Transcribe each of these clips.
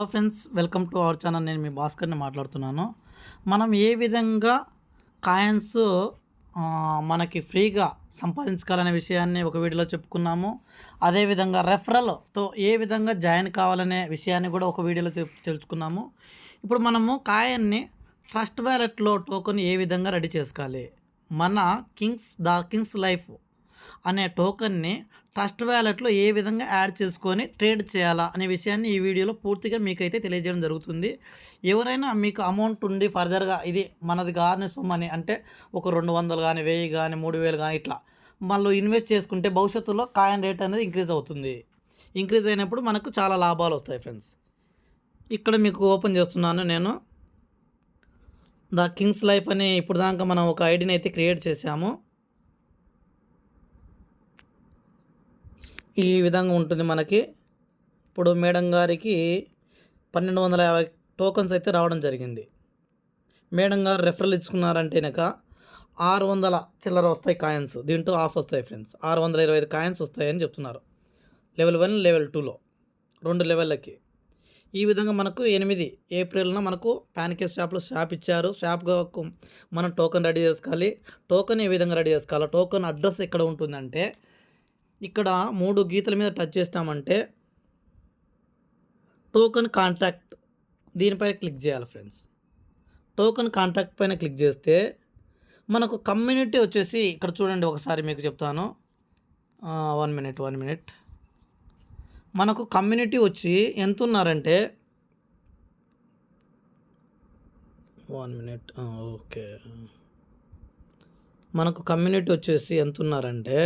Hello friends welcome to our channel నేను మీ భాస్కర్ని మాట్లాడుతున్నాను. మనం ఏ విధంగా కాయిన్స్ మనకి ఫ్రీగా సంపాదించుకోవాలనే విషయాన్ని ఒక వీడియోలో చెప్పుకున్నాము. అదేవిధంగా రెఫరల్తో ఏ విధంగా జాయిన్ కావాలనే విషయాన్ని కూడా ఒక వీడియోలో తెలుసుకున్నాము. ఇప్పుడు మనము కాయన్ని ట్రస్ట్ వ్యాలెట్లో టోకెన్ ఏ విధంగా రెడీ చేసుకోవాలి? మన కింగ్స్ ద కింగ్స్ లైఫ్ అనే టోకెన్ని ట్రస్ట్ వ్యాలెట్లో ఏ విధంగా యాడ్ చేసుకొని ట్రేడ్ చేయాలా అనే విషయాన్ని ఈ వీడియోలో పూర్తిగా మీకైతే తెలియజేయడం జరుగుతుంది. ఎవరైనా మీకు అమౌంట్ ఉండి ఫర్దర్గా ఇది మనది కాని సొమ్మని అంటే ఒక రెండు వందలు కానీ వెయ్యి కానీ మూడు వేలు కానీ ఇట్లా మళ్ళీ ఇన్వెస్ట్ చేసుకుంటే భవిష్యత్తులో కాయిన్ రేట్ అనేది ఇంక్రీజ్ అవుతుంది. ఇంక్రీజ్ అయినప్పుడు మనకు చాలా లాభాలు వస్తాయి ఫ్రెండ్స్. ఇక్కడ మీకు ఓపెన్ చేస్తున్నాను నేను. ద కింగ్స్ లైఫ్ అని ఇప్పుడు దాకా మనం ఒక ఐడిని అయితే క్రియేట్ చేసాము ఈ విధంగా ఉంటుంది మనకి. ఇప్పుడు మేడం గారికి పన్నెండు వందల యాభై టోకన్స్ అయితే రావడం జరిగింది. మేడం గారు రెఫరల్ ఇచ్చుకున్నారంటే ఆరు వందల చిల్లర వస్తాయి కాయిన్స్. దీంట్లో ఆఫ్ వస్తాయి ఫ్రెండ్స్. ఆరు వందల ఇరవై ఐదు కాయిన్స్ వస్తాయని చెప్తున్నారు. లెవెల్ వన్ లెవెల్ టూలో రెండు లెవెల్లకి ఈ విధంగా మనకు ఎనిమిది ఏప్రిల్న మనకు ప్యాన్కేస్ షాప్లో షాప్ ఇచ్చారు. షాప్గా మనం టోకెన్ రెడీ చేసుకోవాలి. టోకెన్ ఏ విధంగా రెడీ చేసుకోవాలి? టోకెన్ అడ్రస్ ఎక్కడ ఉంటుందంటే ఇక్కడ మూడు గీతల మీద టచ్ చేస్తామంటే టోకెన్ కాంట్రాక్ట్ దీనిపై క్లిక్ చేయాలి ఫ్రెండ్స్ టోకెన్ కాంట్రాక్ట్ పైన క్లిక్ చేస్తే మనకు కమ్యూనిటీ వచ్చేసి ఇక్కడ చూడండి ఒకసారి మీకు చెప్తాను. వన్ మినిట్ వన్ మినిట్ మనకు కమ్యూనిటీ వచ్చి ఎంత ఉన్నారంటే వన్ మినిట్ ఓకే మనకు కమ్యూనిటీ వచ్చేసి ఎంత ఉన్నారంటే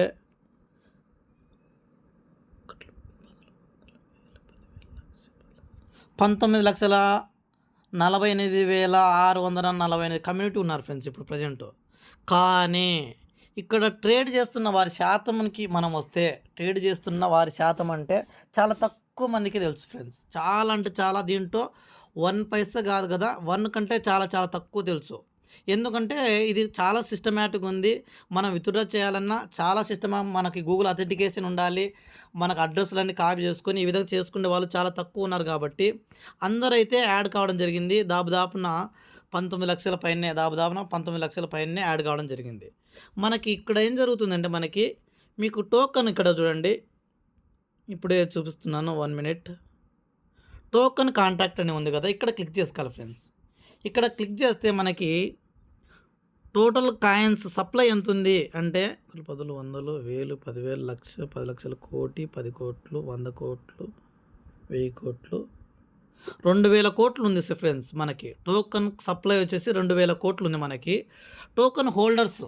పంతొమ్మిది లక్షల నలభై ఎనిమిది వేల ఆరు వందల నలభై ఎనిమిది కమ్యూనిటీ ఉన్నారు ఫ్రెండ్స్ ఇప్పుడు ప్రజెంట్. కానీ ఇక్కడ ట్రేడ్ చేస్తున్న వారి శాతంకి మనం వస్తే ట్రేడ్ చేస్తున్న వారి శాతం అంటే చాలా తక్కువ మందికి తెలుసు ఫ్రెండ్స్. చాలా అంటే చాలా దీంట్లో వన్ పైసా కాదు కదా వన్ కంటే చాలా చాలా తక్కువ తెలుసు. ఎందుకంటే ఇది చాలా సిస్టమేటిక్ ఉంది. మనం విత్డ్రా చేయాలన్నా చాలా సిస్టమ్ మనకి గూగుల్ అథెంటికేషన్ ఉండాలి. మనకు అడ్రస్లన్నీ కాపీ చేసుకొని ఈ విధంగా చేసుకునే వాళ్ళు చాలా తక్కువ ఉన్నారు కాబట్టి అందరైతే యాడ్ కావడం జరిగింది. దాపుదాపున పంతొమ్మిది లక్షల పైనే దాపుదాపున పంతొమ్మిది లక్షల పైనే యాడ్ కావడం జరిగింది. మనకి ఇక్కడ ఏం జరుగుతుందంటే మనకి మీకు టోకన్ ఇక్కడ చూడండి. ఇప్పుడే చూపిస్తున్నాను వన్ మినిట్ టోకన్ కాంటాక్ట్ అని ఉంది కదా ఇక్కడ క్లిక్ చేసుకోవాలి ఫ్రెండ్స్ ఇక్కడ క్లిక్ చేస్తే మనకి టోటల్ కాయిన్స్ సప్లై ఎంత ఉంది అంటే పదులు వందలు వేలు పదివేలు లక్ష పది లక్షల కోటి పది కోట్లు వంద కోట్లు వెయ్యి కోట్లు. రెండు వేల కోట్లు ఉంది ఫ్రెండ్స్ మనకి. టోకన్ సప్లై వచ్చేసి రెండు వేల కోట్లు ఉంది మనకి. టోకన్ హోల్డర్స్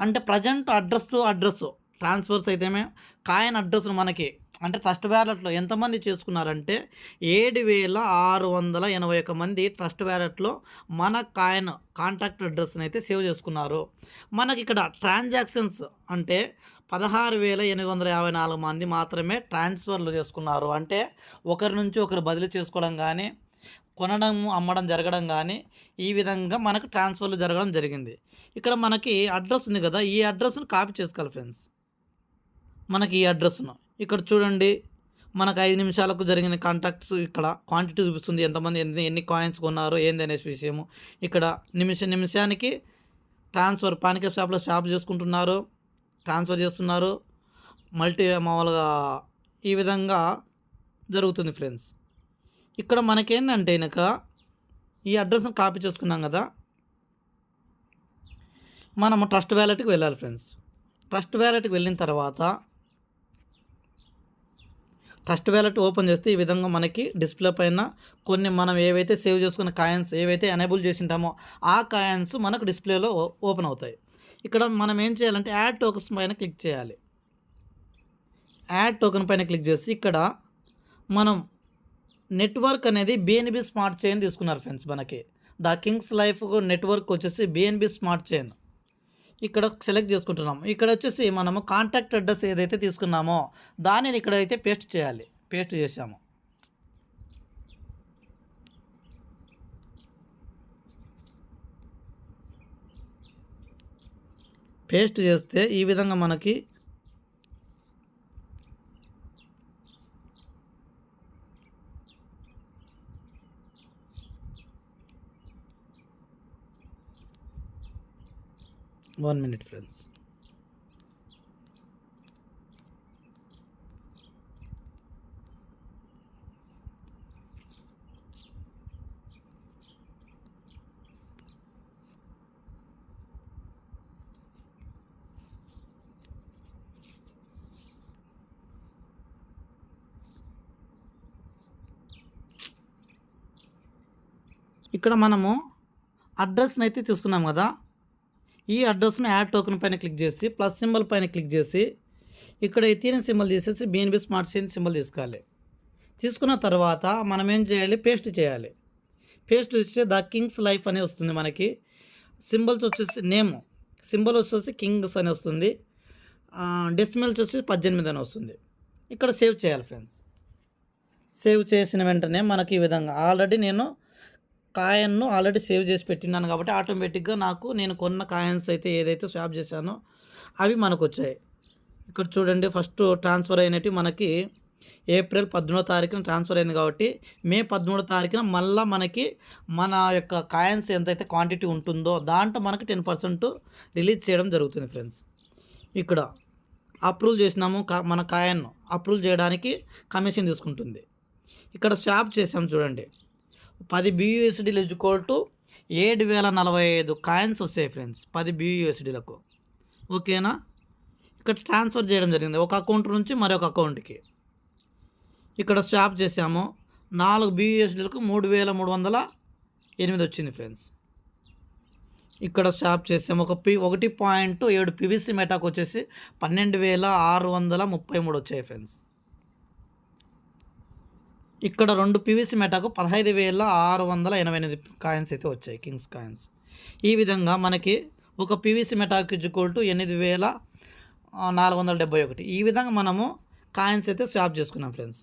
అంటే present address to address transfers అయితేమే coin address మనకి. అంటే ట్రస్ట్ వ్యాలెట్లో ఎంతమంది చేసుకున్నారంటే ఏడు వేల ఆరు వందల ఎనభై ఒక మంది ట్రస్ట్ వ్యాలెట్లో మన కాయిన్ కాంటాక్ట్ అడ్రస్ని అయితే సేవ్ చేసుకున్నారు. మనకి ఇక్కడ ట్రాన్సాక్షన్స్ అంటే పదహారు వేల ఎనిమిది వందల యాభై నాలుగు మంది మాత్రమే ట్రాన్స్ఫర్లు చేసుకున్నారు. అంటే ఒకరి నుంచి ఒకరు బదిలీ చేసుకోవడం కానీ కొనడం అమ్మడం జరగడం కానీ ఈ విధంగా మనకు ట్రాన్స్ఫర్లు జరగడం జరిగింది. ఇక్కడ మనకి అడ్రస్ ఉంది కదా ఈ అడ్రస్ను కాపీ చేసుకోవాలి ఫ్రెండ్స్. మనకి ఈ అడ్రస్ను. ఇక్కడ చూడండి. మనకు ఐదు నిమిషాలకు జరిగిన కాంటాక్ట్స్ ఇక్కడ క్వాంటిటీ చూపిస్తుంది. ఎంతమంది ఎన్ని ఎన్ని కాయిన్స్ కొన్నారు ఏంది అనేసి విషయము. ఇక్కడ నిమిష నిమిషానికి ట్రాన్స్ఫర్ పానిక షాప్లో షాప్ చేసుకుంటున్నారు ట్రాన్స్ఫర్ చేస్తున్నారు. మల్టీ మామూలుగా ఈ విధంగా జరుగుతుంది ఫ్రెండ్స్ ఇక్కడ మనకేందంటే ఇక ఈ అడ్రస్ని కాపీ చేసుకున్నాం కదా. మనము ట్రస్ట్ వ్యాలెట్కి వెళ్ళాలి ఫ్రెండ్స్ ట్రస్ట్ వ్యాలెట్కి వెళ్ళిన తర్వాత ట్రస్ట్ వ్యాలెట్ ఓపెన్ చేస్తే ఈ విధంగా మనకి డిస్ప్లే పైన కొన్ని మనం ఏవైతే సేవ్ చేసుకున్న కాయిన్స్ ఏవైతే ఎనేబుల్ చేసింటామో ఆ కాయిన్స్ మనకు డిస్ప్లేలో ఓ- ఓపెన్ అవుతాయి. ఇక్కడ మనం ఏం చేయాలంటే యాడ్ టోకన్స్ పైన క్లిక్ చేయాలి. యాడ్ టోకెన్ పైన క్లిక్ చేసి ఇక్కడ మనం నెట్వర్క్ అనేది బిఎన్బి స్మార్ట్ చైన్ తీసుకున్నారు ఫ్రెండ్స్ మనకి. ద కింగ్స్ లైఫ్ నెట్వర్క్ వచ్చేసి బిఎన్బి స్మార్ట్ చైన్ ఇక్కడ సెలెక్ట్ చేసుకుంటున్నాము. ఇక్కడ వచ్చేసి మనము కాంటాక్ట్ అడ్రస్ ఏదైతే తీసుకున్నామో దానిని ఇక్కడ అయితే పేస్ట్ చేయాలి. పేస్ట్ చేసాము. పేస్ట్ చేస్తే ఈ విధంగా మనకి వన్ మినిట్ ఫ్రెండ్స్. ఇక్కడ మనము అడ్రస్ని అయితే తీసుకున్నాం కదా. ఈ అడ్రస్ను యాడ్ టోకెన్ పైన క్లిక్ చేసి ప్లస్ సింబల్ పైన క్లిక్ చేసి ఇక్కడ ఎథీరియం సింబల్ తీసేసి బీఎన్బీ స్మార్ట్ చైన్ సింబల్ తీసుకోవాలి. తీసుకున్న తర్వాత మనం ఏం చేయాలి? పేస్ట్ చేయాలి. పేస్ట్ చేస్తే ద కింగ్స్ లైఫ్ అని వస్తుంది మనకి. సింబల్స్ వచ్చేసి నేమ్ సింబల్ వచ్చేసి కింగ్స్ అని వస్తుంది. డెసిమల్స్ వచ్చేసి పద్దెనిమిది అని వస్తుంది. ఇక్కడ సేవ్ చేయాలి ఫ్రెండ్స్. సేవ్ చేసిన వెంటనే మనకి ఈ విధంగా ఆల్రెడీ నేను కాయన్ను ఆల్రెడీ సేవ్ చేసి పెట్టినాను కాబట్టి ఆటోమేటిక్గా నాకు నేను కొన్న కాయన్స్ అయితే ఏదైతే స్వాప్ చేశానో అవి మనకు వచ్చాయి ఇక్కడ చూడండి ఫస్ట్ ట్రాన్స్ఫర్ అయినట్టు మనకి ఏప్రిల్ పద్మూడో తారీఖున ట్రాన్స్ఫర్ అయింది కాబట్టి మే పదమూడో తారీఖున మళ్ళీ మనకి మన యొక్క కాయన్స్ ఎంతైతే క్వాంటిటీ ఉంటుందో దాంట్లో మనకి టెన్ పర్సెంట్ రిలీజ్ చేయడం జరుగుతుంది ఫ్రెండ్స్. ఇక్కడ అప్రూవ్ చేసినాము కా మన కాయన్ను అప్రూవ్ చేయడానికి కమిషన్ తీసుకుంటుంది. ఇక్కడ స్వాప్ చేసాము చూడండి. పది బియూఎస్డీలు ఇజ్కోల్ టు ఏడు వేల నలభై ఐదు కాయిన్స్ వస్తాయి ఫ్రెండ్స్ పది బియూఎస్డీలకు ఓకేనా? ఇక్కడ ట్రాన్స్ఫర్ చేయడం జరిగింది. ఒక అకౌంట్ నుంచి మరొక అకౌంట్కి ఇక్కడ స్వాప్ చేసాము నాలుగు బియూఎస్డీలకు మూడు వేల మూడు వందల ఎనిమిది వచ్చింది ఫ్రెండ్స్ ఇక్కడ స్వాప్ చేసాము ఒక పి ఒకటి పాయింట్ ఏడు పివిసి మెటాకు వచ్చేసి పన్నెండు వేల ఆరు వందల ముప్పై మూడు వచ్చాయి ఫ్రెండ్స్ ఇక్కడ రెండు పివిసి మెటాకు పదహైదు వేల ఆరు వందల ఎనభై ఎనిమిది కాయిన్స్ అయితే వచ్చాయి కింగ్స్ కాయిన్స్. ఈ విధంగా మనకి ఒక పివిసి మెటాకు ఇజ్జుకోల్ టు ఎనిమిది వేల నాలుగు వందల డెబ్బై ఒకటి. ఈ విధంగా మనము కాయిన్స్ అయితే స్వాప్ చేసుకున్నాం ఫ్రెండ్స్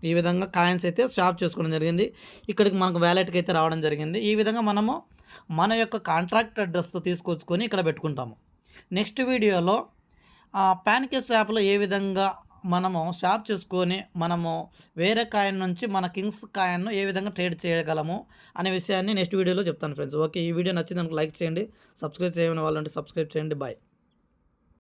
ఈ విధంగా కాయిన్స్ అయితే స్వాప్ చేసుకోవడం జరిగింది. ఇక్కడికి మనకు వ్యాలెట్కి అయితే రావడం జరిగింది. ఈ విధంగా మనము మన యొక్క కాంట్రాక్ట్ అడ్రస్తో తీసుకొచ్చుకొని ఇక్కడ పెట్టుకుంటాము. నెక్స్ట్ వీడియోలో ప్యాన్కేస్ యాప్లో ఏ విధంగా మనము షాప్ చేసుకొని మనము వేరే కాయిన్ నుంచి మన కింగ్స్ కాయిన్ను ఏ విధంగా ట్రేడ్ చేయగలము అనే విషయాన్ని నెక్స్ట్ వీడియోలో చెప్తాను ఫ్రెండ్స్. ఓకే ఈ వీడియో నచ్చింది లైక్ చేయండి సబ్స్క్రైబ్ చేయని వాళ్ళంటే సబ్స్క్రైబ్ చేయండి. బాయ్.